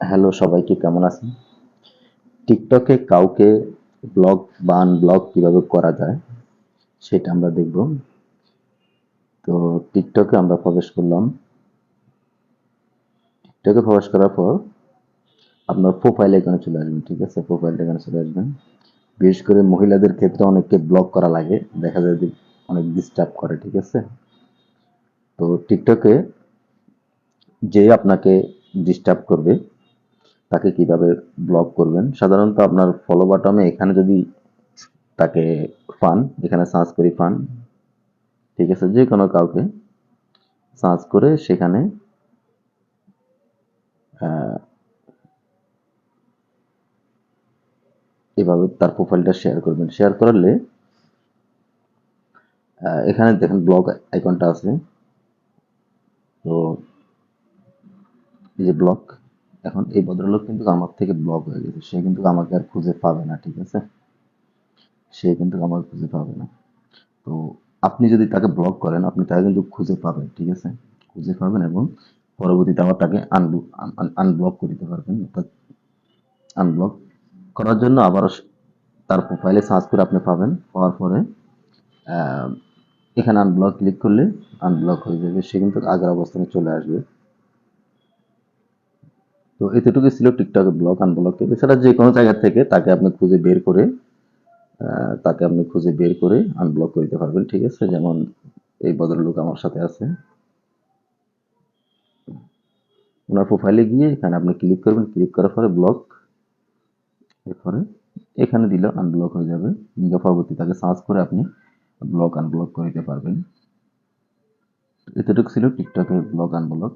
Hello সবাইকে কেমন আছেন? টিকটকে কাউকে ব্লগ বা আনব্লগ কীভাবে করা যায়, সেটা আমরা দেখব। তো টিকটকে আমরা প্রবেশ করলাম। টিকটকে প্রবেশ করার পর আপনার প্রোফাইল এখানে চলে আসবেন, ঠিক আছে? প্রোফাইলটা এখানে চলে আসবেন। বিশেষ করে মহিলাদের ক্ষেত্রে অনেককে ব্লক করা লাগে, দেখা যায় যে অনেক ডিস্টার্ব করে, ঠিক আছে? তো টিকটকে যে আপনাকে ডিস্টার্ব করবে তাকে কীভাবে ব্লক করবেন? সাধারণত আপনার ফলো বাটমে এখানে যদি তাকে ফান এখানে সার্চ করি ফান ঠিক আছে? যে কোনো কাউকে সার্চ করে সেখানে এভাবে তার প্রোফাইলটা শেয়ার করবেন। শেয়ার করলে এখানে দেখেন ব্লগ আইকনটা আছে। তো, এই যে ব্লক এখন এই ভদ্রলোক কিন্তু আমার থেকে ব্লক হয়ে গেছে। সে কিন্তু আমাকে আর খুঁজে পাবে না, ঠিক আছে? সে কিন্তু আমাকে খুঁজে পাবে না। তো আপনি যদি তাকে ব্লক করেন, আপনি তাকে কিন্তু খুঁজে পাবেন, ঠিক আছে? খুঁজে পাবেন এবং পরবর্তীতে আবার তাকে আনব্লক করে দিতে পারবেন। অর্থাৎ আনব্লক করার জন্য আবার তার প্রোফাইলে সার্চ করে আপনি পাবেন। পাওয়ার পরে এখানে আনব্লক ক্লিক করলে আনব্লক হয়ে যাবে। সে কিন্তু আগের অবস্থানে চলে আসবে। তো এতটুকু ছিল টিকটকে ব্লক আনব্লক এছাড়া যে কোনো জায়গা থেকে তাকে আপনি খুঁজে বের করে তাকে আপনি খুঁজে বের করে আনব্লক করে দিতে পারবেন, ঠিক আছে? যেমন এই ভদ্রলোক আমার সাথে আছে। ওনার প্রোফাইলে গিয়ে এখানে আপনি ক্লিক করবেন। ক্লিক করার পরে ব্লক এরপরে এখানে দিলে আনব্লক হয়ে যাবে। কিংবা পরবর্তী তাকে সার্চ করে আপনি ব্লক আনব্লক করে দিতে পারবেন। এতটুকু ছিল টিকটকের ব্লক আনব্লক